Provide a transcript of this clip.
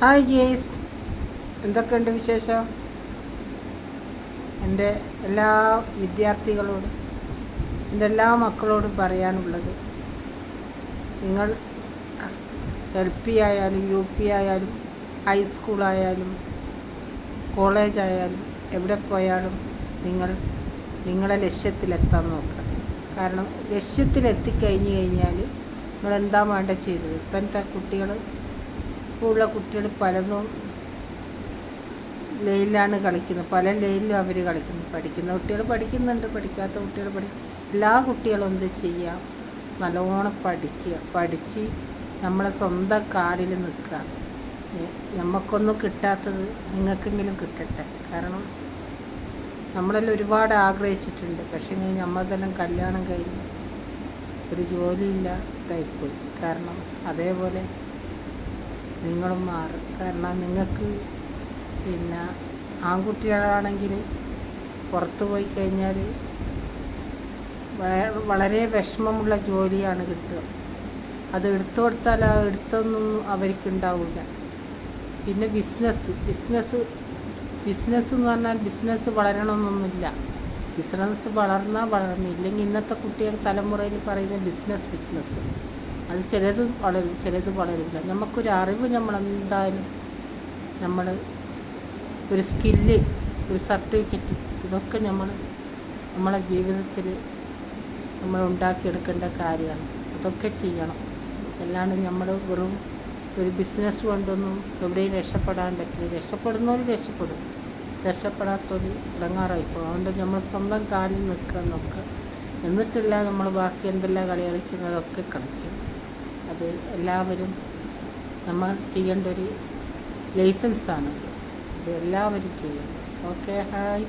Hi Jaise എന്തൊക്കെയുണ്ട് വിശേഷം? എന്റെ എല്ലാ വിദ്യാർത്ഥികളോടും എന്റെ എല്ലാ മക്കളോടും പറയാനുള്ളത് നിങ്ങൾ എൽ പി ആയാലും യു പി ആയാലും ഹൈസ്കൂളായാലും കോളേജായാലും എവിടെ പോയാലും നിങ്ങൾ നിങ്ങളെ ലക്ഷ്യത്തിലെത്താൻ നോക്കുക. കാരണം ലക്ഷ്യത്തിലെത്തിക്കഴിഞ്ഞ് കഴിഞ്ഞാൽ നിങ്ങൾ എന്താ വേണ്ട ചെയ്തത്? ഇപ്പം എന്റെ കുട്ടികൾ ഇപ്പോൾ ഉള്ള കുട്ടികൾ പലതും ലൈനിലാണ് കളിക്കുന്നത്. പല ലൈനിലും അവർ കളിക്കുന്നു. പഠിക്കുന്ന കുട്ടികൾ പഠിക്കുന്നുണ്ട്. പഠിക്കാത്ത കുട്ടികൾ പഠി എല്ലാ കുട്ടികളും എന്ത് ചെയ്യാം നല്ലോണം പഠിക്കുക. പഠിച്ച് നമ്മളെ സ്വന്തം കാലിൽ നിൽക്കുക. നമുക്കൊന്നും കിട്ടാത്തത് നിങ്ങൾക്കെങ്കിലും കിട്ടട്ടെ. കാരണം നമ്മളെല്ലാം ഒരുപാട് ആഗ്രഹിച്ചിട്ടുണ്ട്. പക്ഷേ നമ്മളെല്ലാം കല്യാണം കഴിഞ്ഞ് ഒരു ജോലിയില്ല ഇതായിപ്പോയി കാരണം അതേപോലെ നിങ്ങളും മാറും. കാരണം നിങ്ങൾക്ക് പിന്നെ ആൺകുട്ടികളാണെങ്കിൽ പുറത്ത് പോയി കഴിഞ്ഞാൽ വളരെ വിഷമമുള്ള ജോലിയാണ് കിട്ടുക. അത് എടുത്തു കൊടുത്താൽ ആ എടുത്തൊന്നും അവർക്ക് ഉണ്ടാവില്ല. പിന്നെ ബിസിനസ് ബിസിനസ് ബിസിനസ് എന്ന് പറഞ്ഞാൽ ബിസിനസ് വളരണമെന്നൊന്നുമില്ല. ബിസിനസ് വളർന്നാൽ വളർന്നില്ലെങ്കിൽ ഇന്നത്തെ കുട്ടികൾ തലമുറയിൽ പറയുന്ന ബിസിനസ് ബിസിനസ് അത് ചിലത് വളരും ചിലത് വളരില്ല നമുക്കൊരു അറിവ് നമ്മളെന്തായാലും നമ്മൾ ഒരു സ്കില്ല് ഒരു സർട്ടിഫിക്കറ്റ് ഇതൊക്കെ നമ്മൾ നമ്മളെ ജീവിതത്തിൽ നമ്മൾ ഉണ്ടാക്കിയെടുക്കേണ്ട കാര്യമാണ്. അതൊക്കെ ചെയ്യണം. അല്ലാണ്ട് നമ്മൾ വെറും ഒരു ബിസിനസ് കൊണ്ടൊന്നും എവിടെയും രക്ഷപ്പെടാൻ പറ്റില്ല. രക്ഷപ്പെടുന്നവർ രക്ഷപ്പെടും. രക്ഷപ്പെടാത്തവർ ഇടങ്ങാറായിപ്പോൾ അതുകൊണ്ട് നമ്മൾ സ്വന്തം കാലിൽ നിൽക്കാൻ നോക്കുക എന്നിട്ടല്ല നമ്മൾ ബാക്കി എന്തെല്ലാം കളി കളിക്കുന്നതൊക്കെ കളിക്കും. അത് എല്ലാവരും നമ്മൾ ചെയ്യേണ്ട ഒരു ലൈസൻസാണ്. അത് എല്ലാവരും ചെയ്യണം. Okay hi.